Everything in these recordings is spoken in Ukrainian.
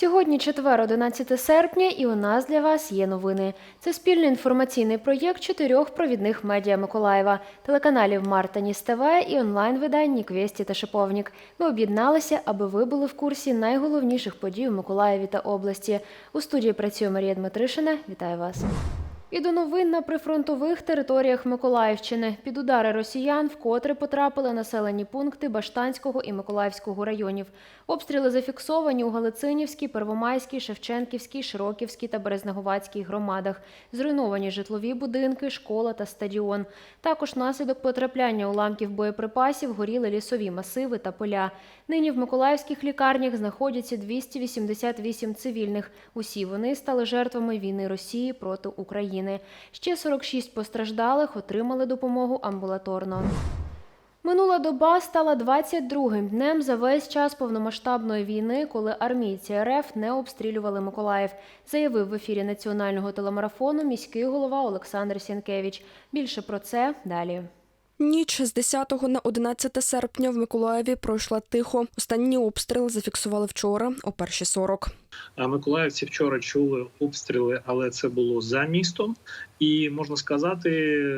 Сьогодні четвер, 11 серпня, і у нас для вас є новини. Це спільний інформаційний проєкт чотирьох провідних медіа Миколаєва, телеканалів Марта Ніс і онлайн-видань Ніквесті та Шиповнік. Ми об'єдналися, аби ви були в курсі найголовніших подій у Миколаєві та області. У студії працює Марія Дмитришина. Вітаю вас. І до новин на прифронтових територіях Миколаївщини. Під удари росіян вкотре потрапили населені пункти Баштанського і Миколаївського районів. Обстріли зафіксовані у Галицинівській, Первомайській, Шевченківській, Широківській та Березneговацькій громадах. Зруйновані житлові будинки, школа та стадіон. Також наслідок потрапляння уламків боєприпасів горіли лісові масиви та поля. Нині в миколаївських лікарнях знаходяться 288 цивільних. Усі вони стали жертвами війни Росії проти України. Ще 46 постраждалих отримали допомогу амбулаторно. Минула доба стала 22-м днем за весь час повномасштабної війни, коли армійці РФ не обстрілювали Миколаїв, заявив в ефірі національного телемарафону міський голова Олександр Сінкевич. Більше про це далі. Ніч з 10 на 11 серпня в Миколаєві пройшла тихо. Останні обстріли зафіксували вчора о 1.40. А Миколаївці вчора чули обстріли, але це було за містом. І можна сказати,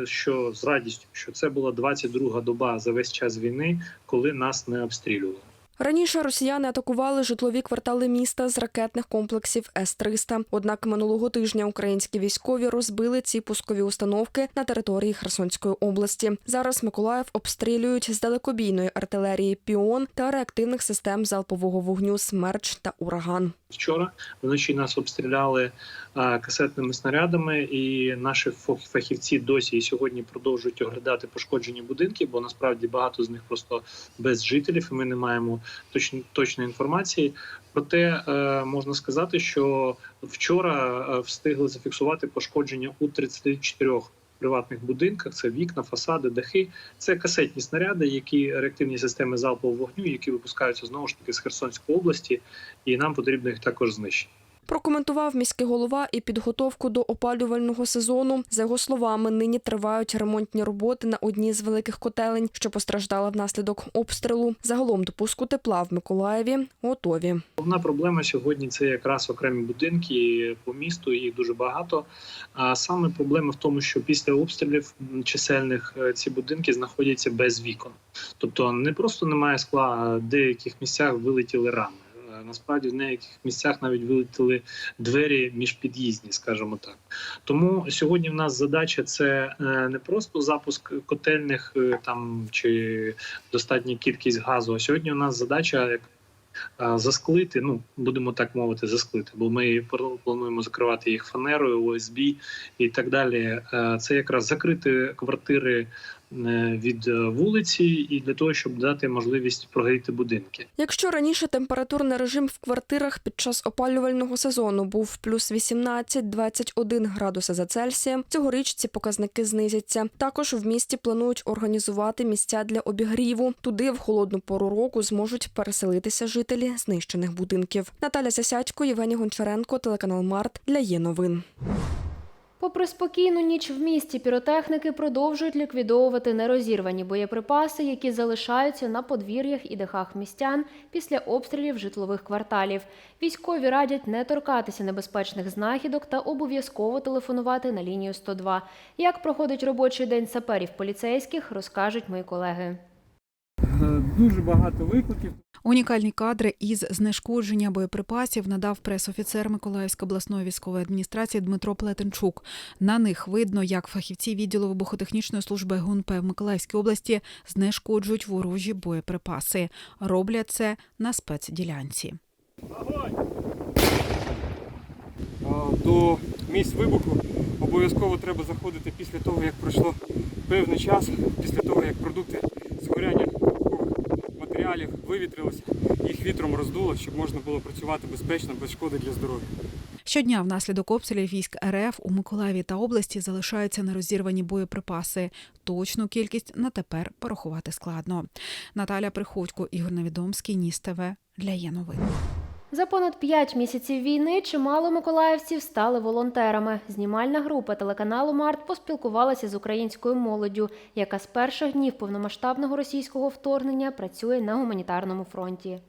що з радістю, що це була 22-га доба за весь час війни, коли нас не обстрілювали. Раніше росіяни атакували житлові квартали міста з ракетних комплексів С-300. Однак минулого тижня українські військові розбили ці пускові установки на території Херсонської області. Зараз Миколаїв обстрілюють з далекобійної артилерії Піон та реактивних систем залпового вогню Смерч та Ураган. Вчора вночі нас обстріляли касетними снарядами, і наші фах- фахівці досі і сьогодні продовжують оглядати пошкоджені будинки, бо насправді багато з них просто без жителів, і ми не маємо точно, точної інформації. Проте е, можна сказати, що вчора е, встигли зафіксувати пошкодження у 34 приватних будинках. Це вікна, фасади, дахи. Це касетні снаряди, які реактивні системи залпового вогню, які випускаються знову ж таки з Херсонської області, і нам потрібно їх також знищити. Прокоментував міський голова і підготовку до опалювального сезону. За його словами, нині тривають ремонтні роботи на одній з великих котелень, що постраждала внаслідок обстрілу. Загалом до пуску тепла в Миколаєві готові. Головна проблема сьогодні це якраз окремі будинки по місту. Їх дуже багато. А саме проблема в тому, що після обстрілів чисельних е, ці будинки знаходяться без вікон. Тобто не просто немає скла, а в деяких місцях вилетіли рами. Е, Насправді в деяких місцях навіть вилетіли двері міжпід'їзні, скажімо так. Тому сьогодні в нас задача це е, не просто запуск котельних е, там чи достатня кількість газу. А сьогодні у нас задача як засклити, ну будемо так мовити, засклити, бо ми плануємо закривати їх фанерою, ОСБ і так далі. Е, Це якраз закрити квартири е, від е, вулиці, і для того, щоб дати можливість прогріти будинки. Якщо раніше температурний режим в квартирах під час опалювального сезону був плюс 18-21 градуси за Цельсієм, цьогоріч ці показники знизяться. Також в місті планують організувати місця для обігріву. Туди в холодну пору року зможуть переселитися жителі знищених будинків. Наталя Засядько, Євгеній Гончаренко, телеканал Март для є новин. Попри спокійну ніч в місті, піротехніки продовжують ліквідовувати нерозірвані боєприпаси, які залишаються на подвір'ях і дахах містян після обстрілів житлових кварталів. Військові радять не торкатися небезпечних знахідок та обов'язково телефонувати на лінію 102. Як проходить робочий день саперів поліцейських, розкажуть мої колеги. Е, Дуже багато викликів. Унікальні кадри із знешкодження боєприпасів надав прес-офіцер Миколаївської обласної військової адміністрації Дмитро Плетенчук. На них видно, як фахівці відділу вибухотехнічної служби ГУНП в Миколаївській області знешкоджують ворожі боєприпаси. Роблять це на спецділянці. До місць вибуху обов'язково треба заходити після того, як пройшло певний час, після того, як продукти матеріалів вивітрилися, їх вітром роздуло, щоб можна було працювати безпечно, без шкоди для здоров'я. Щодня внаслідок обстрілів військ РФ у Миколаєві та області залишаються нерозірвані боєприпаси. Точну кількість на тепер порахувати складно. Наталя Приходько, Ігор Невідомський, Ніс ТВ для є новин. За понад п'ять місяців війни чимало миколаївців стали волонтерами. Знімальна група телеканалу Март поспілкувалася з українською молоддю, яка з перших днів повномасштабного російського вторгнення працює на гуманітарному фронті.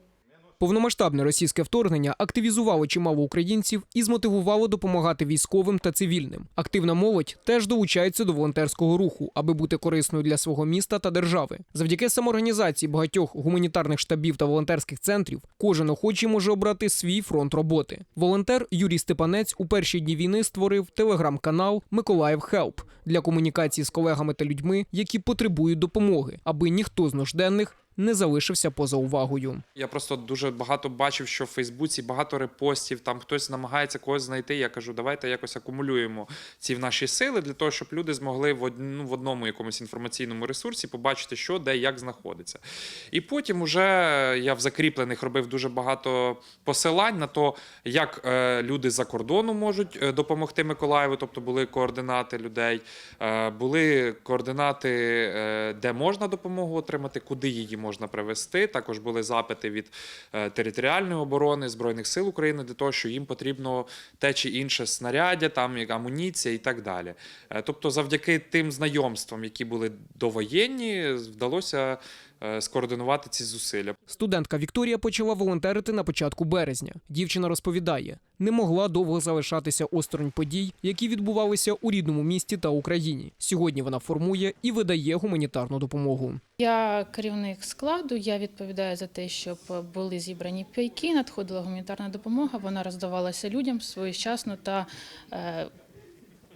Повномасштабне російське вторгнення активізувало чимало українців і змотивувало допомагати військовим та цивільним. Активна молодь теж долучається до волонтерського руху, аби бути корисною для свого міста та держави. Завдяки самоорганізації багатьох гуманітарних штабів та волонтерських центрів кожен охочий може обрати свій фронт роботи. Волонтер Юрій Степанець у перші дні війни створив телеграм-канал Миколаїв Хелп для комунікації з колегами та людьми, які потребують допомоги, аби ніхто з нужденних не залишився поза увагою. Я просто дуже багато бачив, що в Фейсбуці багато репостів, там хтось намагається когось знайти. Я кажу, давайте якось акумулюємо ці наші сили для того, щоб люди змогли в, ну, в одному якомусь інформаційному ресурсі побачити, що де як знаходиться. І потім уже я в закріплених робив дуже багато посилань на то, як е, люди за кордону можуть е, допомогти Миколаєву, тобто були координати людей, е, були координати, де можна допомогу отримати, куди її привезти. Також були запити від е, територіальної оборони Збройних сил України для того, що їм потрібно те чи інше снаряддя, там амуніція і так далі. Е, Тобто, завдяки тим знайомствам, які були довоєнні, вдалося скоординувати ці зусилля. Студентка Вікторія почала волонтерити на початку березня. Дівчина розповідає, не могла довго залишатися осторонь подій, які відбувалися у рідному місті та Україні. Сьогодні вона формує і видає гуманітарну допомогу. Я керівник складу. Я відповідаю за те, щоб були зібрані пайки, надходила гуманітарна допомога. Вона роздавалася людям своєчасно та е,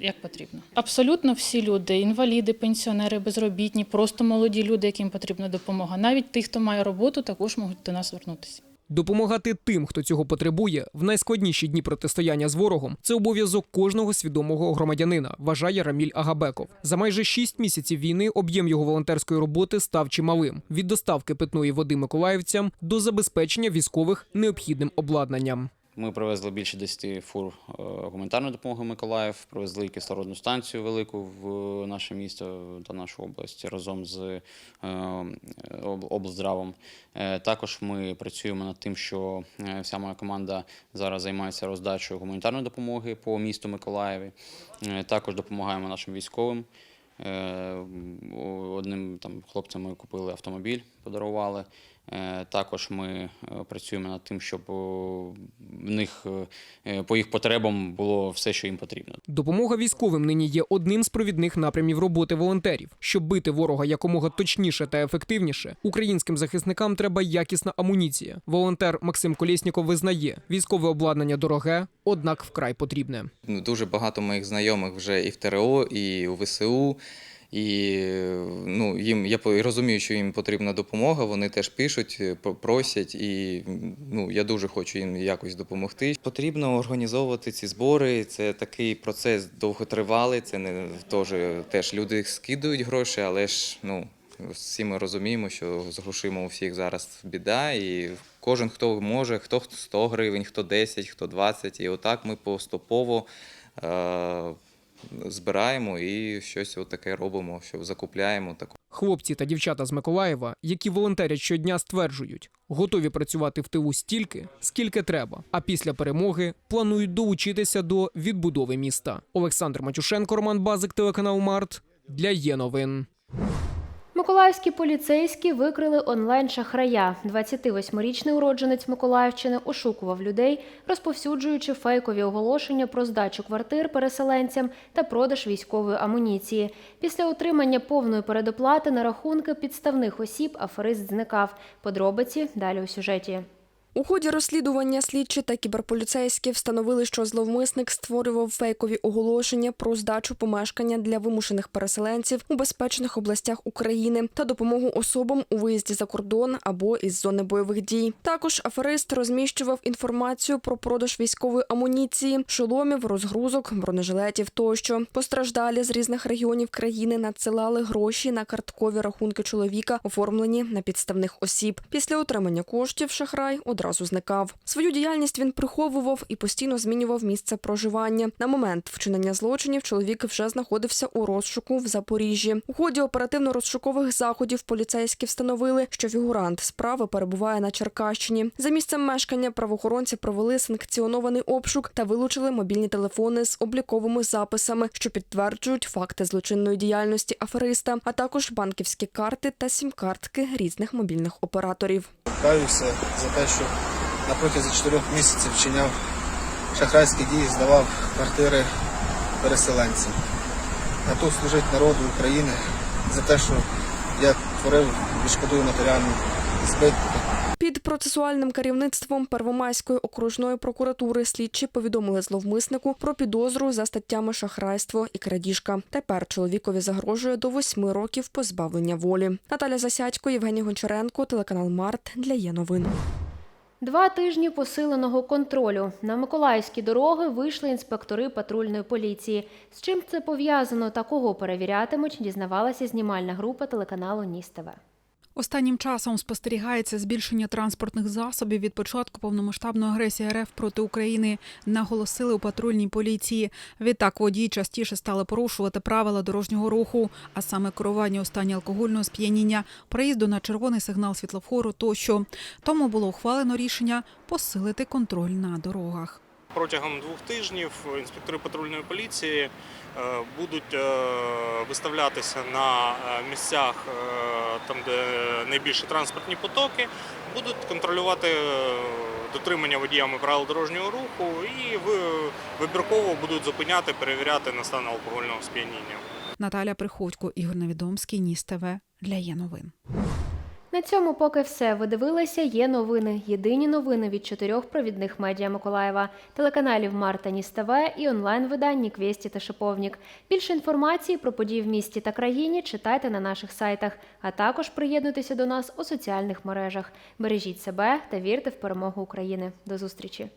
як потрібно. Абсолютно всі люди, інваліди, пенсіонери, безробітні, просто молоді люди, яким потрібна допомога. Навіть ті, хто має роботу, також можуть до нас звернутися. Допомагати тим, хто цього потребує, в найскладніші дні протистояння з ворогом це обов'язок кожного свідомого громадянина, вважає Раміль Агабеков. За майже шість місяців війни об'єм його волонтерської роботи став чималим від доставки питної води миколаївцям до забезпечення військових необхідним обладнанням. Ми привезли більше 10 фур е, гуманітарної допомоги в Миколаїв, привезли кислородну станцію велику в наше місто та нашу область разом з е, облздравом. Е, Також ми працюємо над тим, що е, вся моя команда зараз займається роздачею гуманітарної допомоги по місту Миколаєві. Е, Також допомагаємо нашим військовим. Е, Одним там хлопцям ми купили автомобіль, подарували. Е, Також ми е, працюємо над тим, щоб в них е, по їх потребам було все, що їм потрібно. Допомога військовим нині є одним з провідних напрямів роботи волонтерів. Щоб бити ворога якомога точніше та ефективніше, українським захисникам треба якісна амуніція. Волонтер Максим Колєсніков визнає, військове обладнання дороге, однак вкрай потрібне. Ну, дуже багато моїх знайомих вже і в ТРО, і у ВСУ. І ну, їм я розумію, що їм потрібна допомога. Вони теж пишуть, е, просять, і ну я дуже хочу їм якось допомогти. Потрібно організовувати ці збори. Це такий процес довготривалий. Це не теж, теж люди скидують гроші, але ж ну всі ми розуміємо, що з грошима у всіх зараз біда, і кожен хто може, хто 100 гривень, хто 10, хто 20. І отак ми поступово. Е- збираємо і щось отаке робимо, що закупляємо. Хлопці та дівчата з Миколаєва, які волонтерять щодня, стверджують, готові працювати в тилу стільки, скільки треба. А після перемоги планують долучитися до відбудови міста. Олександр Матюшенко, Роман Базик, телеканал Март для є новин. Миколаївські поліцейські викрили онлайн-шахрая. 28-річний уродженець Миколаївщини ошукував людей, розповсюджуючи фейкові оголошення про здачу квартир переселенцям та продаж військової амуніції. Після отримання повної передоплати на рахунки підставних осіб аферист зникав. Подробиці далі у сюжеті. У ході розслідування слідчі та кіберполіцейські встановили, що зловмисник створював фейкові оголошення про здачу помешкання для вимушених переселенців у безпечних областях України та допомогу особам у виїзді за кордон або із зони бойових дій. Також аферист розміщував інформацію про продаж військової амуніції, шоломів, розгрузок, бронежилетів тощо. Постраждалі з різних регіонів країни надсилали гроші на карткові рахунки чоловіка, оформлені на підставних осіб. Після отримання коштів шахрай одразу зникав. Свою діяльність він приховував і постійно змінював місце проживання. На момент вчинення злочинів чоловік вже знаходився у розшуку в Запоріжжі. У ході оперативно-розшукових заходів поліцейські встановили, що фігурант справи перебуває на Черкащині. За місцем мешкання правоохоронці провели санкціонований обшук та вилучили мобільні телефони з обліковими записами, що підтверджують факти злочинної діяльності афериста, а також банківські карти та сім-картки різних мобільних операторів. Каюся за те, що на протязі чотирьох місяців вчиняв шахрайські дії, здавав квартири переселенцям. Готов служити народу України за те, що я творив, відшкодую матеріальну збитку. Під процесуальним керівництвом Первомайської окружної прокуратури слідчі повідомили зловмиснику про підозру за статтями шахрайство і крадіжка. Тепер чоловікові загрожує до восьми років позбавлення волі. Наталя Засядько, Євгеній Гончаренко, телеканал Март для є новин. Два тижні посиленого контролю. На миколаївські дороги вийшли інспектори патрульної поліції. З чим це пов'язано та кого перевірятимуть, дізнавалася знімальна група телеканалу Ніс ТВ. Останнім часом спостерігається збільшення транспортних засобів від початку повномасштабної агресії РФ проти України, наголосили у патрульній поліції. Відтак водії частіше стали порушувати правила дорожнього руху, а саме керування у алкогольного сп'яніння, проїзду на червоний сигнал світлофору тощо. Тому було ухвалено рішення посилити контроль на дорогах. Протягом двох тижнів інспектори патрульної поліції е, будуть е, виставлятися на е, місцях, там де найбільші транспортні потоки, будуть контролювати дотримання водіями правил дорожнього руху і ви- вибірково будуть зупиняти, перевіряти на стан алкогольного сп'яніння. Наталя Приходько, Ігор Невідомський, Ніс ТВ для є новин. На цьому поки все. Ви дивилися є новини. Єдині новини від чотирьох провідних медіа Миколаєва, телеканалів Марта Ніс ТВ і онлайн-видань Квєсті та Шиповнік. Більше інформації про події в місті та країні читайте на наших сайтах, а також приєднуйтеся до нас у соціальних мережах. Бережіть себе та вірте в перемогу України. До зустрічі!